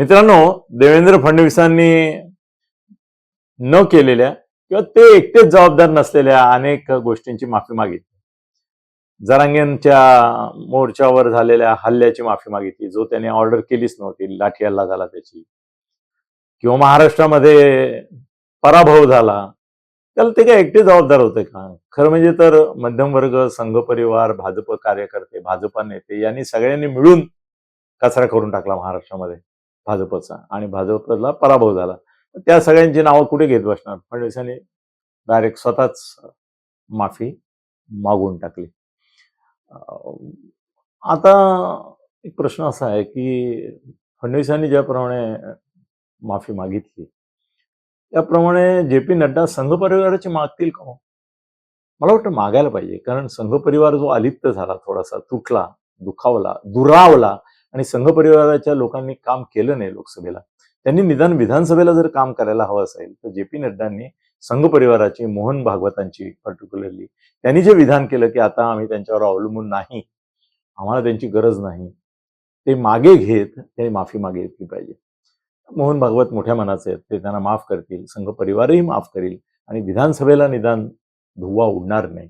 मित्रांनो देवेंद्र फडणवीसांनी न केलेल्या किंवा ते एकटेच जबाबदार नसलेल्या अनेक गोष्टींची माफी मागितली. जरांगेंच्या मोर्चावर झालेल्या हल्ल्याची माफी मागितली जो त्याने ऑर्डर केलीच नव्हती लाठी हल्ला झाला त्याची. किंवा महाराष्ट्रामध्ये पराभव झाला त्याला ते काय एकटे जबाबदार होते का? खरं म्हणजे तर मध्यम वर्ग संघ परिवार भाजप कार्यकर्ते भाजपा नेते यांनी सगळ्यांनी मिळून कचरा करून टाकला महाराष्ट्रामध्ये. भाजपचा आणि भाजपला पराभव झाला. त्या सगळ्यांची नावं कुठे घेत बसणार? फडणवीसांनी डायरेक्ट स्वतःच माफी मागून टाकली. आता एक प्रश्न असा आहे की फडणवीसांनी ज्याप्रमाणे माफी मागितली त्याप्रमाणे जे पी नड्डा संघ परिवाराची मागतील का हो? मला वाटतं मागायला पाहिजे. कारण संघ परिवार जो अलिप्त झाला थोडासा तुटला दुखावला दुरावला आणि संघ परिवाराच्या लोकांनी काम केलं नाही लोकसभेला. त्यांनी निदान विधानसभेला जर काम करायला हवं असेल तर जे पी नड्डांनी संघ परिवाराची मोहन भागवतांची पर्टिक्युलरली त्यांनी जे विधान केलं की आता आम्ही त्यांच्यावर अवलंबून नाही आम्हाला त्यांची गरज नाही ते मागे घेत त्यांनी माफी मागे घेतली पाहिजे. मोहन भागवत मोठ्या मनाचे आहेत ते त्यांना माफ करतील संघ परिवारही माफ करील आणि विधानसभेला निदान धुवा उडणार नाही.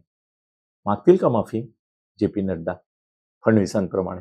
मागतील का माफी? J P Nadda फडणवीसांप्रमाणे.